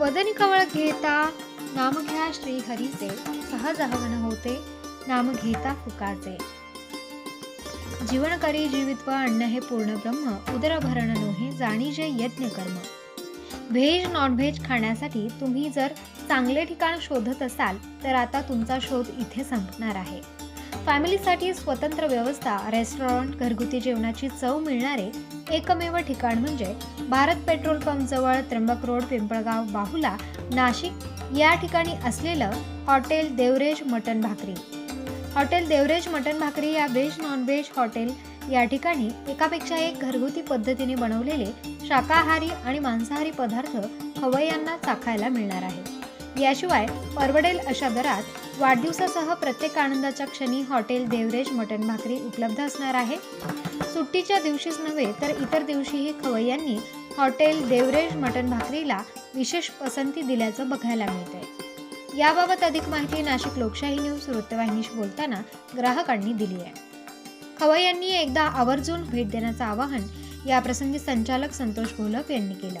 वदनी कवळ घेता नाम घ्या श्री हरीचे सहज हवन होते नाम घेता फुकाचे. जीवन करी जीवित्व अन्न हे पूर्ण ब्रह्म उदर भरण नोहे जाणीजे यज्ञ कर्म. व्हेज नॉनव्हेज खाण्यासाठी तुम्ही जर चांगले ठिकाण शोधत असाल तर आता तुमचा शोध इथे संपणार आहे. फॅमिलीसाठी स्वतंत्र व्यवस्था रेस्टॉरंट घरगुती जेवणाची चव मिळणारे एकमेव ठिकाण म्हणजे भारत पेट्रोल पंपजवळ त्र्यंबक रोड पिंपळगाव बाहुला नाशिक. या ठिकाणी असलेलं हॉटेल देवरेज मटण भाकरी. हॉटेल देवरेज मटण भाकरी या व्हेज नॉनव्हेज हॉटेल या ठिकाणी एकापेक्षा एक घरगुती पद्धतीने बनवलेले शाकाहारी आणि मांसाहारी पदार्थ हवयांना चाखायला मिळणार आहेत याशिवाय परवडेल अशा दरात वाढदिवसासह प्रत्येक आनंदाच्या क्षणी हॉटेल देवरेज मटण भाकरी उपलब्ध असणार आहे. सुट्टीच्या दिवशीच नव्हे तर इतर दिवशीही खवय्यांनी हॉटेल देवरेज मटण भाकरीला विशेष पसंती दिल्याचं बघायला मिळतंय. याबाबत अधिक माहिती नाशिक लोकशाही न्यूज वृत्तवाहिनीशी बोलताना ग्राहकांनी दिली आहे. खवय्यांनी एकदा आवर्जून भेट देण्याचं आवाहन याप्रसंगी संचालक संतोष घोलप यांनी केलं.